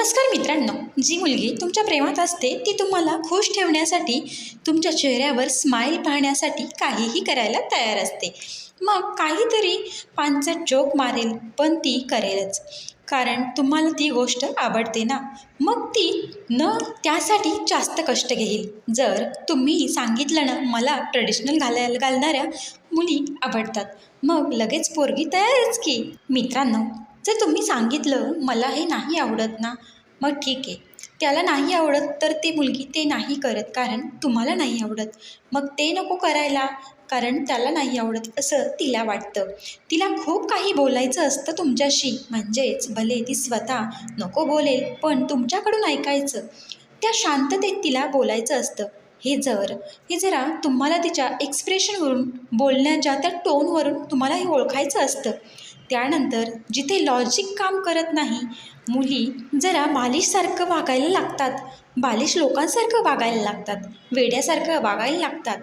नमस्कार मित्रांनो जी मुलगी तुमच्या प्रेमात असते ती तुम्हाला खुश ठेवण्यासाठी तुमच्या चेहऱ्यावर स्माईल पाहण्यासाठी काहीही करायला तयार असते. मग काहीतरी पानसट जोक मारेल पण ती करेलच. कारण तुम्हाला ती गोष्ट आवडते ना? मग ती न त्यासाठी जास्त कष्ट घेईल. जर तुम्ही सांगितलं ना मला ट्रेडिशनल घालायला घालणाऱ्या मुली आवडतात मग लगेच पोरगी तयारच की. मित्रांनो जर तुम्ही सांगितलं मला हे नाही आवडत ना मग ठीक आहे. त्याला नाही आवडत तर ती मुलगी ते नाही करत कारण तुम्हाला नाही आवडत. मग ते नको करायला कारण त्याला नाही आवडत असं तिला वाटतं. तिला खूप काही बोलायचं असतं तुमच्याशी. म्हणजेच भले ती स्वतः नको बोलेल पण तुमच्याकडून ऐकायचं. त्या शांततेत तिला बोलायचं असतं. हे जर हे जरा तुम्हाला तिच्या एक्सप्रेशनवरून बोलण्याच्या त्या टोनवरून तुम्हाला हे ओळखायचं असतं. त्यानंतर जिथे लॉजिक काम करत नाही मुली जरा बालिशसारखं वागायला लागतात. बालिश लोकांसारखं वागायला लागतात. वेड्यासारखं वागायला लागतात.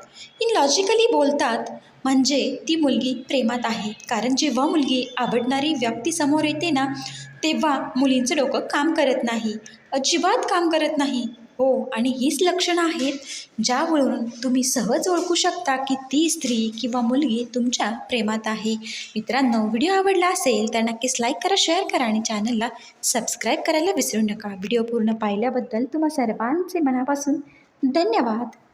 लॉजिकली बोलतात म्हणजे ती मुलगी प्रेमात आहे. कारण जेव्हा मुलगी आवडणारी व्यक्ती समोर येते ना तेव्हा मुलींचं डोकं काम करत नाही. अजिबात काम करत नाही. हो आणि हीच लक्षणं आहेत ज्यावरून तुम्ही सहज ओळखू शकता की ती स्त्री किंवा मुलगी तुमच्या प्रेमात आहे. मित्रांनो व्हिडिओ आवडला असेल तर नक्कीच लाईक करा शेअर करा आणि चॅनलला सबस्क्राईब करायला विसरू नका. व्हिडिओ पूर्ण पाहिल्याबद्दल तुम्हा सर्वांचे मनापासून धन्यवाद.